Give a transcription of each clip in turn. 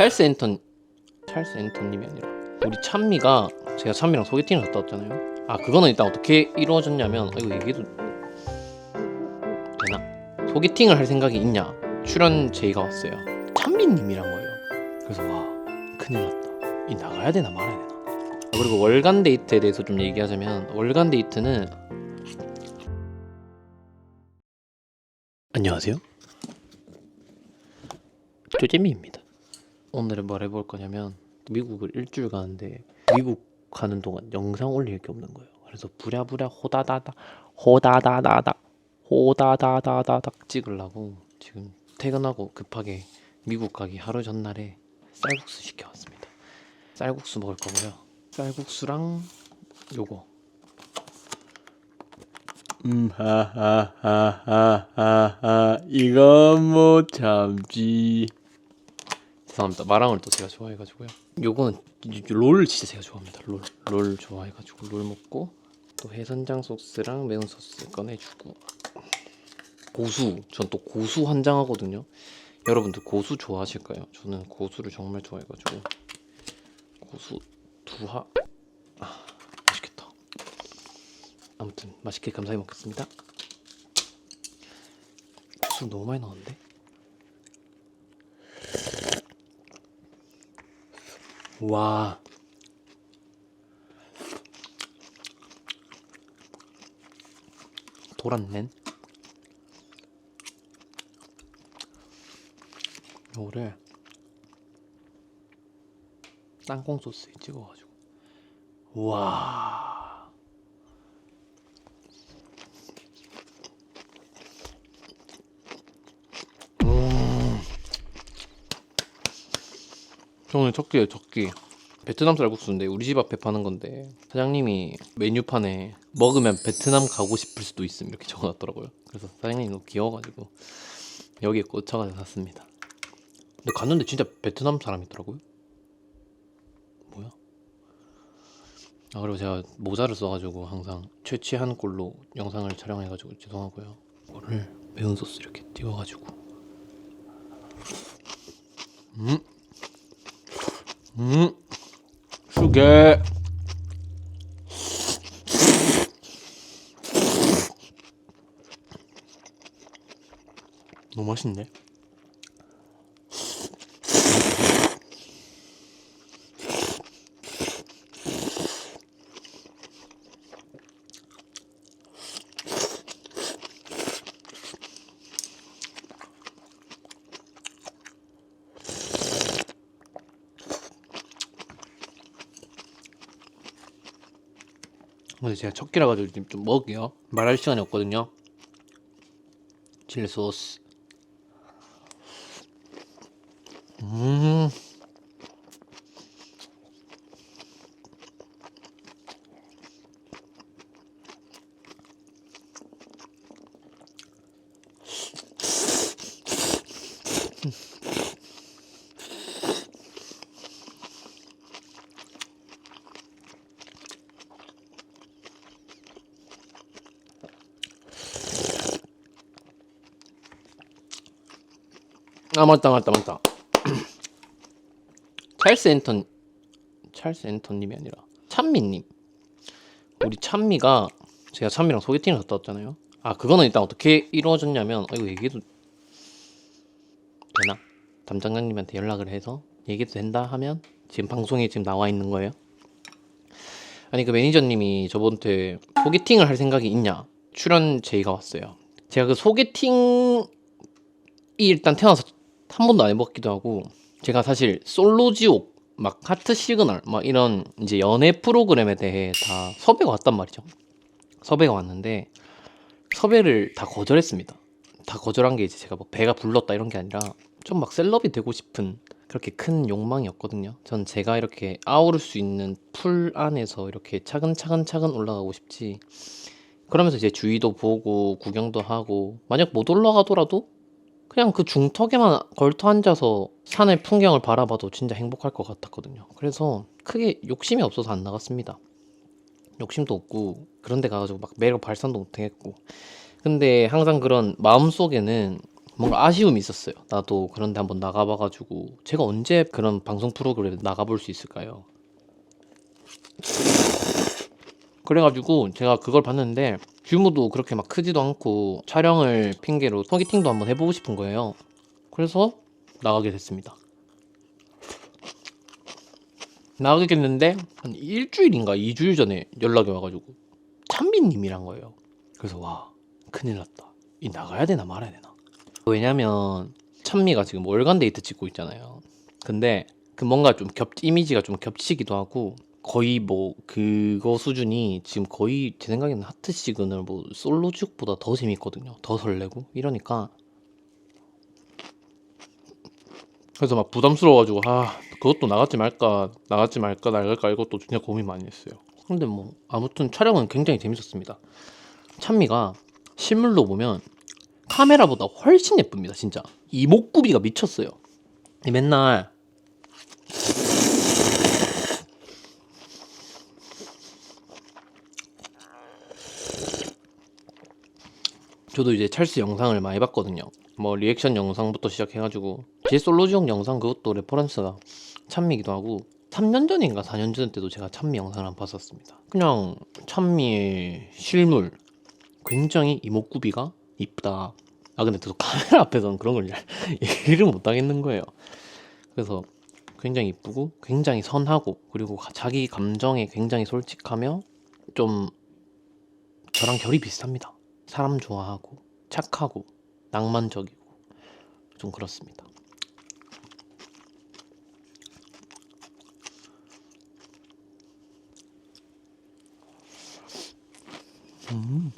찰스 앤턴 찰스 앤턴님이 아니라 우리 찬미가 제가 찬미랑 소개팅을 갔다 왔잖아요. 아 그거는 일단 어떻게 이루어졌냐면 아, 이거 얘기해도 되나? 소개팅을 할 생각이 있냐? 출연 제의가 왔어요. 찬미님이란 거예요. 그래서 와 큰일 났다. 이 나가야 되나 말아야 되나? 아, 그리고 월간 데이트에 대해서 좀 얘기하자면 월간 데이트는 안녕하세요. 쪼재미입니다. 오늘은 뭘 해볼 거냐면 미국을 일주일 가는데 미국 가는 동안 영상 올릴 게 없는 거예요. 그래서 부랴부랴 호다다다 호다다다다 호다다다다닥 찍으려고 지금 퇴근하고 급하게 미국 가기 하루 전날에 쌀국수 시켜왔습니다. 쌀국수 먹을 거고요. 쌀국수랑 요거 음, 하하하하하하 이건 못 참지 죄송합니다. 마랑을 또 제가 좋아해가지고요. 요거는 롤 진짜 제가 좋아합니다. 롤, 롤 좋아해가지고 롤 먹고 또 해선장 소스랑 매운 소스 꺼내주고 고수, 전 또 고수 환장하거든요. 여러분들 고수 좋아하실까요? 저는 고수를 정말 좋아해가지고 고수 두하 아, 맛있겠다. 아무튼 맛있게 감사히 먹겠습니다. 고수 너무 많이 넣었는데? 와. 도란넨. 요거를 땅콩 소스에 찍어가지고. 와. 저는 첫끼예요 첫끼. 베트남 쌀국수인데 우리 집 앞에 파는 건데 사장님이 메뉴판에 먹으면 베트남 가고 싶을 수도 있음 이렇게 적어놨더라고요. 그래서 사장님이 너무 귀여워가지고 여기에 꽂혀가지고 샀습니다. 근데 갔는데 진짜 베트남 사람이더라고요. 뭐야? 아 그리고 제가 모자를 써가지고 항상 최취한 꼴로 영상을 촬영해가지고 죄송하고요. 이거를 매운 소스 이렇게 띄워가지고 음, 음. 수게 너무 맛있는 근데 제가 첫 끼라 가지고 지금 좀 먹을게요. 말할 시간이 없거든요. 칠리 소스. 음. 아 맞다 맞다 맞다. 찰스 앤턴 찰스 앤턴님이 아니라 찬미님. 우리 찬미가 제가 찬미랑 소개팅을 갔다 왔잖아요. 아 그거는 일단 어떻게 이루어졌냐면 아, 이거 얘기해도 되나? 담당장님한테 연락을 해서 얘기해도 된다 하면 지금 방송에 지금 나와 있는 거예요. 아니 그 매니저님이 저번에 소개팅을 할 생각이 있냐 출연 제의가 왔어요. 제가 그 소개팅이 일단 태어나서 한 번도 안 해봤기도 하고 제가 사실 솔로지옥 막 하트 시그널 막 이런 이제 연애 프로그램에 대해 다 섭외가 왔단 말이죠. 섭외가 왔는데 섭외를 다 거절했습니다. 다 거절한 게 이제 제가 뭐 배가 불렀다 이런 게 아니라 좀 막 셀럽이 되고 싶은 그렇게 큰 욕망이었거든요. 전 제가 이렇게 아우를 수 있는 풀 안에서 이렇게 차근차근 차근 올라가고 싶지. 그러면서 이제 주위도 보고 구경도 하고 만약 못 올라가더라도 그냥 그 중턱에만 걸터 앉아서 산의 풍경을 바라봐도 진짜 행복할 것 같았거든요. 그래서 크게 욕심이 없어서 안 나갔습니다. 욕심도 없고 그런 데 가가지고 막 매력 발산도 못했고 근데 항상 그런 마음속에는 뭔가 아쉬움이 있었어요. 나도 그런데 한번 나가봐가지고 제가 언제 그런 방송 프로그램에 나가볼 수 있을까요? 그래가지고 제가 그걸 봤는데 규모도 그렇게 막 크지도 않고 촬영을 핑계로 소개팅도 한번 해보고 싶은 거예요. 그래서 나가게 됐습니다. 나가게 됐는데 한 일주일인가 이주일 전에 연락이 와가지고 찬미님이란 거예요. 그래서 와 큰일 났다. 이 나가야 되나 말아야 되나? 왜냐면 찬미가 지금 월간 데이트 찍고 있잖아요. 근데 그 뭔가 좀 겹 이미지가 좀 겹치기도 하고 거의 뭐 그거 수준이 지금 거의 제 생각에는 하트 시그널 뭐 솔로죽보다 더 재밌거든요. 더 설레고 이러니까 그래서 막 부담스러워가지고 아 그것도 나갔지 말까 나갔지 말까 나갈까 이것도 진짜 고민 많이 했어요. 근데 뭐 아무튼 촬영은 굉장히 재밌었습니다. 찬미가 실물로 보면 카메라보다 훨씬 예쁩니다 진짜 이목구비가 미쳤어요 맨날 저도 이제 찰스 영상을 많이 봤거든요 뭐 리액션 영상부터 시작해가지고 제 솔로지용 영상 그것도 레퍼런스가 찬미기도 하고 3년 전인가 4년 전 때도 제가 찬미 영상을 한번 봤었습니다 그냥 찬미의 실물 굉장히 이목구비가 이쁘다. 아 근데 또 카메라 앞에서는 그런 걸잘 얘기를 못 하겠는 거예요. 그래서 굉장히 이쁘고 굉장히 선하고 그리고 가- 자기 감정에 굉장히 솔직하며 좀 저랑 결이 비슷합니다. 사람 좋아하고 착하고 낭만적이고 좀 그렇습니다. 음.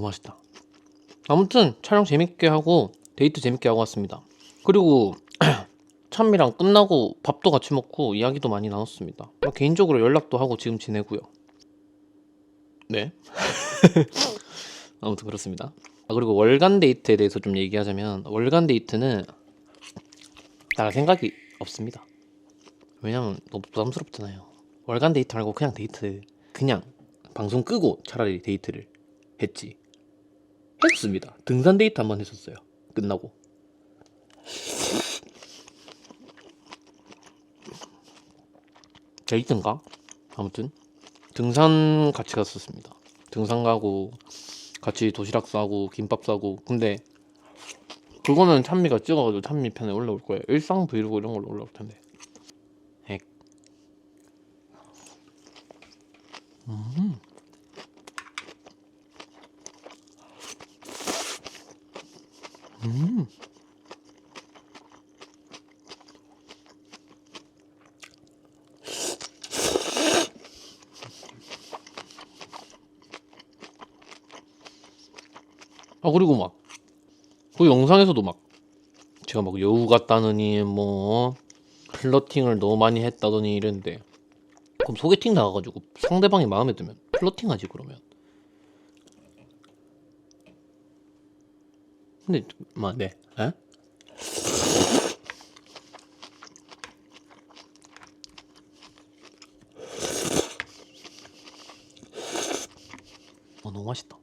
너무 맛있다. 아무튼 촬영 재밌게 하고 데이트 재밌게 하고 왔습니다. 그리고 찬미랑 끝나고 밥도 같이 먹고 이야기도 많이 나눴습니다. 뭐 개인적으로 연락도 하고 지금 지내고요. 네. 아무튼 그렇습니다. 아, 그리고 월간 데이트에 대해서 좀 얘기하자면 월간 데이트는 나갈 생각이 없습니다. 왜냐면 너무 부담스럽잖아요. 월간 데이트 말고 그냥 데이트 그냥 방송 끄고 차라리 데이트를 했지. 했습니다. 등산 데이트 한 번 했었어요. 끝나고. 데이트인가? 아무튼 등산 같이 갔었습니다. 등산 가고 같이 도시락 싸고 김밥 싸고 근데 그거는 찬미가 찍어가지고 찬미 편에 올라올 거예요. 일상 브이로그 이런 걸로 올라올 텐데. 핵. 음. 음. 아 그리고 막 그 영상에서도 막 제가 막 여우 같다느니 뭐 플러팅을 너무 많이 했다더니 이랬는데 그럼 소개팅 나가가지고 상대방이 마음에 들면 플러팅하지 그러면 근데 막네 에? 어 너무 맛있다 어,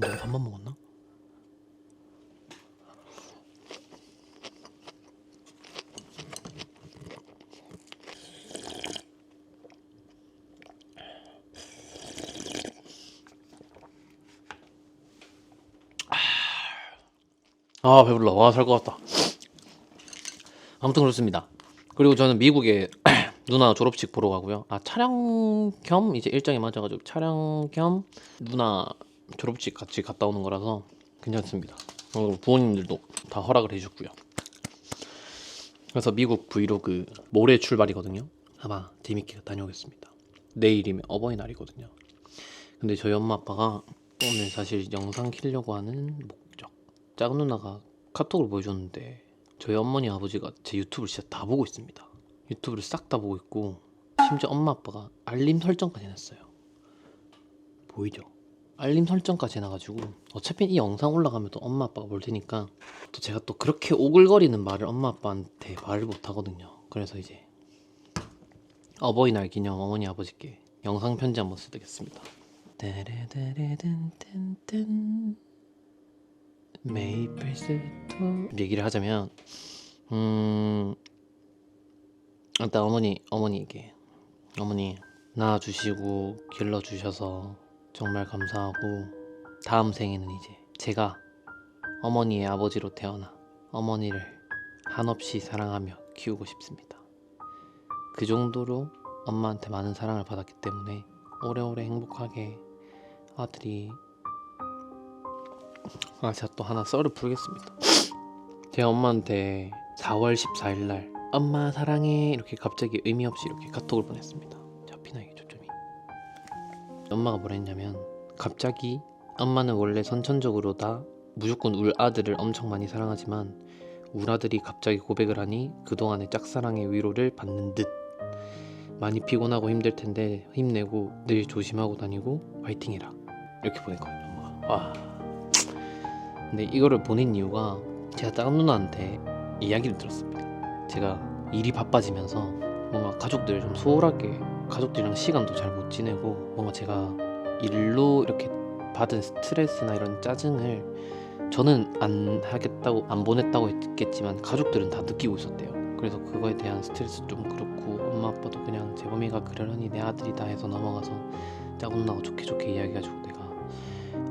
너무 밥만 먹었나? 아 배불러. 와 살 것 같다. 아무튼 그렇습니다. 그리고 저는 미국에 누나 졸업식 보러 가고요. 아 촬영 겸 이제 일정이 맞아가지고 촬영 겸 누나 졸업식 같이 갔다 오는 거라서 괜찮습니다. 그리고 부모님들도 다 허락을 해주고요. 그래서 미국 브이로그 모레 출발이거든요. 아마 재밌게 다녀오겠습니다. 내일이면 어버이날이거든요. 근데 저희 엄마 아빠가 오늘 사실 영상 키려고 하는 목적 작은 누나가 카톡을 보여줬는데 저희 어머니 아버지가 제 유튜브를 진짜 다 보고 있습니다. 유튜브를 싹 다 보고 있고 심지어 엄마 아빠가 알림 설정까지 해놨어요. 보이죠? 알림 설정까지 해놔가지고 어차피 이 영상 올라가면 또 엄마 아빠가 볼 테니까 또 제가 또 그렇게 오글거리는 말을 엄마 아빠한테 말을 못 하거든요. 그래서 이제 어버이날 기념 어머니 아버지께 영상 편지 한번 쓰겠습니다. 따라따라단단단 메이플 스토 얘기를 하자면 음 일단 어머니 어머니에게 어머니 낳아주시고 길러주셔서 정말 감사하고 다음 생에는 이제 제가 어머니의 아버지로 태어나 어머니를 한없이 사랑하며 키우고 싶습니다. 그 정도로 엄마한테 많은 사랑을 받았기 때문에 오래오래 행복하게 아들이 아 제가 또 하나 썰을 풀겠습니다. 제 엄마한테 4월 14일 날 엄마 사랑해 이렇게 갑자기 의미 없이 이렇게 카톡을 보냈습니다. 이게 초점이. 엄마가 뭐라 했냐면 갑자기 엄마는 원래 선천적으로 다 무조건 울 아들을 엄청 많이 사랑하지만 울 아들이 갑자기 고백을 하니 그동안의 짝사랑의 위로를 받는 듯 많이 피곤하고 힘들 텐데 힘내고 늘 조심하고 다니고 화이팅해라 이렇게 보냈거든요 엄마가 와 근데 이거를 보낸 이유가 제가 작은 누나한테 이야기를 들었습니다 제가 일이 바빠지면서 뭔가 가족들 좀 소홀하게 가족들이랑 시간도 잘 못 지내고 뭔가 제가 일로 이렇게 받은 스트레스나 이런 짜증을 저는 안 하겠다고 안 보냈다고 했겠지만 가족들은 다 느끼고 있었대요. 그래서 그거에 대한 스트레스 좀 그렇고 엄마 아빠도 그냥 재범이가 그러려니 내 아들이다 해서 넘어가서 작은 누나가 좋게 좋게 이야기해가지고 내가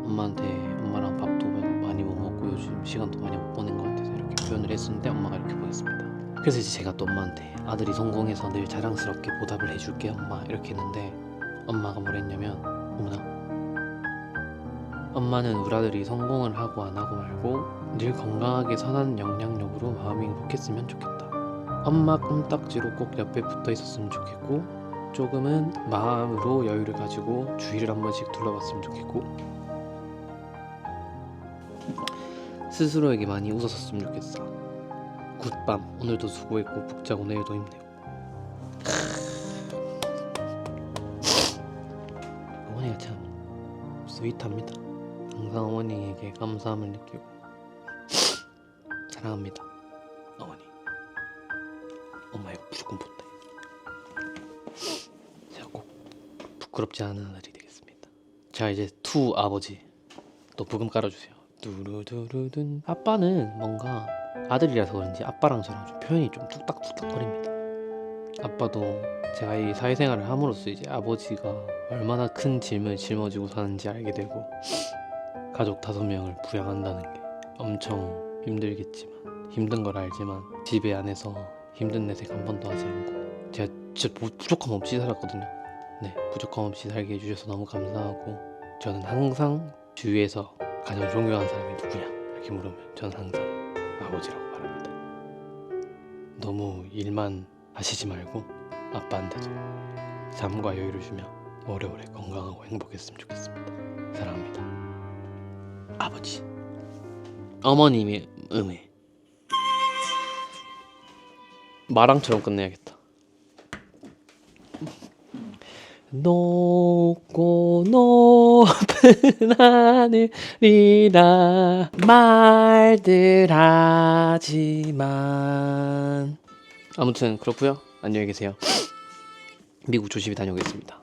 엄마한테 엄마랑 밥도 요즘 시간도 많이 못 보낸 것 같아서 이렇게 표현을 했었는데 엄마가 이렇게 보냈습니다. 그래서 이제 제가 또 엄마한테 아들이 성공해서 늘 자랑스럽게 보답을 해줄게 엄마 이렇게 했는데 엄마가 뭐랬냐면 어머나 엄마는 우리 아들이 성공을 하고 안 하고 말고 늘 건강하게 선한 영향력으로 마음이 행복했으면 좋겠다. 엄마 껌딱지로 꼭 옆에 붙어 있었으면 좋겠고 조금은 마음으로 여유를 가지고 주위를 한 번씩 둘러봤으면 좋겠고 스스로에게 많이 웃었으면 좋겠어. 굿밤. 오늘도 수고했고 푹 자고 내일도 힘내고. 어머니가 참 스윗합니다. 항상 어머니에게 감사함을 느끼고 사랑합니다. 어머니. 엄마 이거 무조건 못해 제가 꼭 부끄럽지 않은 아들이 되겠습니다. 자 이제 투 아버지 또 부금 깔아주세요 두루두루둔 아빠는 뭔가 아들이라서 그런지 아빠랑 저랑 좀 표현이 좀 뚝딱뚝딱거립니다. 아빠도 제가 이 사회생활을 함으로써 이제 아버지가 얼마나 큰 짐을 짊어지고 사는지 알게 되고 가족 다섯 명을 부양한다는 게 엄청 힘들겠지만 힘든 걸 알지만 집에 안에서 힘든 내색 한 번도 하지 않고 제가 진짜 부- 부족함 없이 살았거든요. 네, 부족함 없이 살게 해주셔서 너무 감사하고 저는 항상 주위에서 가장 존경하는 사람이 누구냐 이렇게 물으면 저는 항상 아버지라고 말합니다. 너무 일만 하시지 말고 아빠한테도 삶과 여유를 주며 오래오래 건강하고 행복했으면 좋겠습니다. 사랑합니다. 아버지. 어머님의 음해. 마랑처럼 끝내야겠다. 높고 높은 하늘이라 말들 하지만. 아무튼 그렇고요. 안녕히 계세요. 미국 조심히 다녀오겠습니다